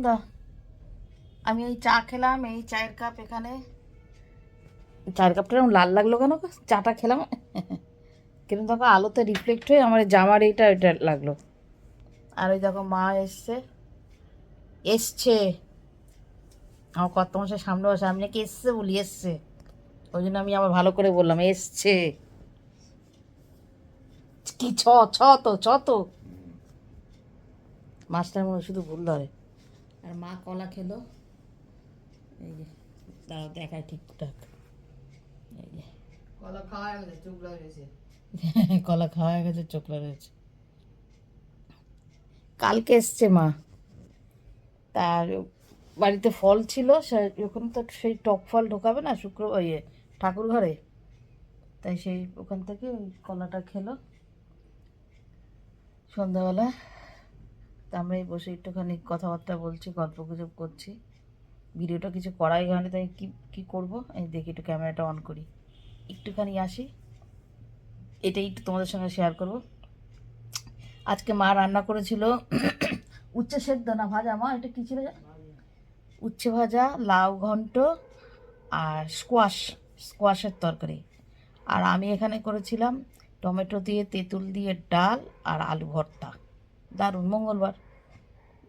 সন্ধ্যা আমি এই চা খেলাম এই চায়ের কাপ এখানে। চায়ের কাপটা এরকম লাল লাগল কেন? চাটা খেলাম। কিন্তু তখন আলোতে রিফ্লেক্ট হয়ে আমার জামার এইটা এটা লাগল। আর ওই দেখো মা এসছে। এসছে। আমার কত মাসের সামনে বসে আমি নাকি এসছে বলি এসছে। ওই জন্য আমি আবার ভালো করে বললাম এসছে। কি ছ ছ তো ছ তো। মাস্টার মনে শুধু ভুল ধরে। আর মা কলা খেলো। এই যে তারা দেখায় ঠিকঠাক এই যে। কলা খাওয়া গেছে চুপ রয়েছে কলা খাওয়া হয়ে গেছে চোখলা রয়েছে। কালকে এসছে মা। তার বাড়িতে ফল ছিল সে- ওখানে তো সেই টক ফল ঢোকাবে না শুক্র ইয়ে ঠাকুর ঘরে তাই সেই ওখান থেকে ওই কলাটা খেলো। সন্ধ্যাবেলা তা আমরা এই বসে একটুখানি কথাবার্তা বলছি গল্প গুজব করছি। ভিডিওটা কিছু করাই হয়নি তাই কি, কী করব? এই দেখি একটু ক্যামেরাটা অন করি। একটুখানি আসি। এটাই একটু তোমাদের সঙ্গে শেয়ার করব। আজকে মা রান্না করেছিল উচ্ছে সেদ্ধ না ভাজা? মা, এটা কী ছিল উচ্ছে ভাজা, লাউ ঘন্ট আর স্কোয়াশ স্কোয়াশের তরকারি। আর আমি এখানে করেছিলাম টমেটো দিয়ে তেঁতুল দিয়ে ডাল আর আলু ভর্তা। দারুণ, মঙ্গলবার।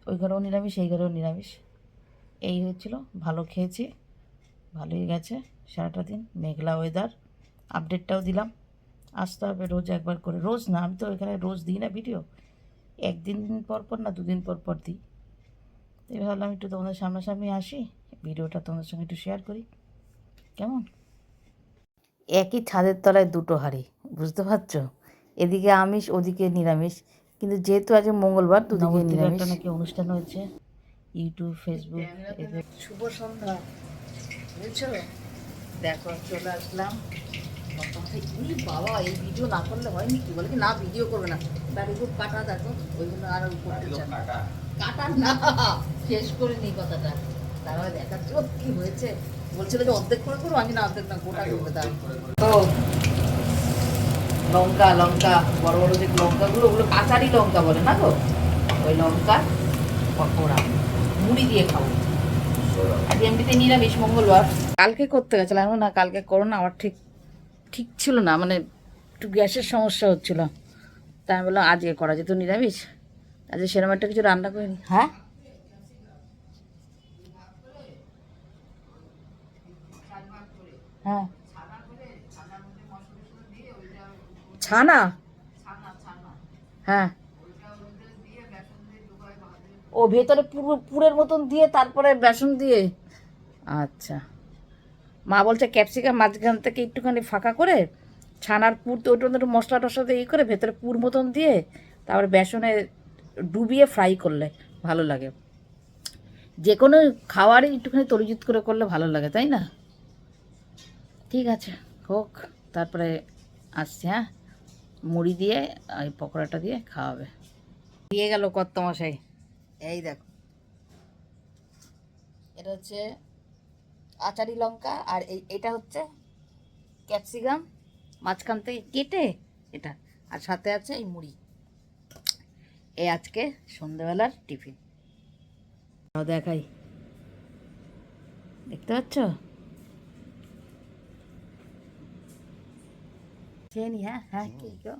ওই ঘরেও নিরামিষ, এই ঘরেও নিরামিষ। এই হয়েছিল ভালো খেয়েছি, ভালোই গেছে সারাটা দিন, মেঘলা ওয়েদার আপডেটটাও দিলাম। আসতে হবে রোজ একবার করে, রোজ না, আমি তো এখানে রোজ দিই না ভিডিও একদিন পর পর না, দুদিন পর পর দিই। তাই ভাবলাম একটু তোমাদের সামনাসামনি আসি ভিডিওটা তোমাদের সঙ্গে একটু শেয়ার করি। কেমন? একই ছাদের তলায় দুটো হাঁড়ি, বুঝতে পারছ? এদিকে আমিষ, ওদিকে নিরামিষ। কিন্তু যেহেতু আজ মঙ্গলবার দুদিকে নিরামিষ একটা নাকি অনুষ্ঠান হয়েছে ইউটিউব ফেসবুক শুভ সন্ধ্যা। বুঝছ? দেখো চলে আসলাম। এই বাবা এই ভিডিও না করলে হয়নি কি? বলে কি না ভিডিও করবে না। তার উপর কাটা দেখো ওই জন্য আর। কাটা না শেষ করে নি কথাটা। তারপরে দেখাচ্ছ কি হয়েছে? বলছিল যে অর্ধেক করে করব আমি না অর্ধেক না গোটা করবে তার তো লঙ্কা লঙ্কা বড় বড় যে লঙ্কাগুলো ওগুলো কাঁচারি লঙ্কা বলে না গো? ওই লঙ্কা পকোড়া মুড়ি দিয়ে খাব। আজ এমনিতে নিরামিষ মঙ্গলবার। কালকে করতে গেছিলাম না কালকে করো না আমার ঠিক ঠিক ছিল না মানে একটু গ্যাসের সমস্যা হচ্ছিল। তাই আমি বললাম আজকে করা যেত নিরামিষ। আজকে সেরকম একটা কিছু রান্না করিনি। হ্যাঁ? হ্যাঁ। ছানা? হ্যাঁ। ও ভেতরে পুরো পুরের মতন দিয়ে তারপরে বেসন দিয়ে? আচ্ছা। মা বলছে ক্যাপসিকাম মাঝখান থেকে একটুখানি ফাঁকা করে ছানার পুর তো ওইটা একটু মশলা টশলা দিয়ে ই করে ভেতরে পুর মতন দিয়ে তারপরে বেসনে ডুবিয়ে ফ্রাই করলে ভালো লাগে। যে কোনো খাওয়ারই একটুখানি তরিজুত করে করলে ভালো লাগে তাই না? ঠিক আছে হোক তারপরে আসছি হ্যাঁ। মুড়ি দিয়ে ওই পকোড়াটা দিয়ে খাওয়াবে। দিয়ে গেল কর্তমশাই। এই দেখো। এটা হচ্ছে আচারি লঙ্কা আর এই এটা হচ্ছে ক্যাপসিকাম। মাঝখান থেকে কেটে এটা। আর সাথে আছে এই মুড়ি। এই আজকে সন্ধেবেলার টিফিন। দেখাই। দেখতে পাচ্ছ? খেয়ে নি হ্যাঁ হ্যাঁ কে গো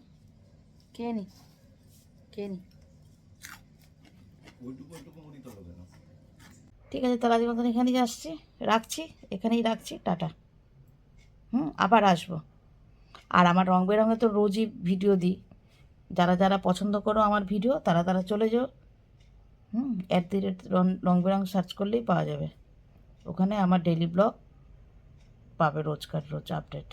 খেয়ে নি খেয়ে নি। ঠিক আছে তাহলে আজ মতন এখানেই আসছি। রাখছি? এখানেই রাখছি? টাটা। হুম আবার আসব। আর আমার রং বেরঙে তো রোজই ভিডিও দিই। যারা যারা পছন্দ করো আমার ভিডিও তারা তারা চলে যাও। হুম অ্যাট দি রেট রং বেরং সার্চ করলেই পাওয়া যাবে। ওখানে আমার ডেলি ব্লগ পাবে রোজকার রোজ আপডেট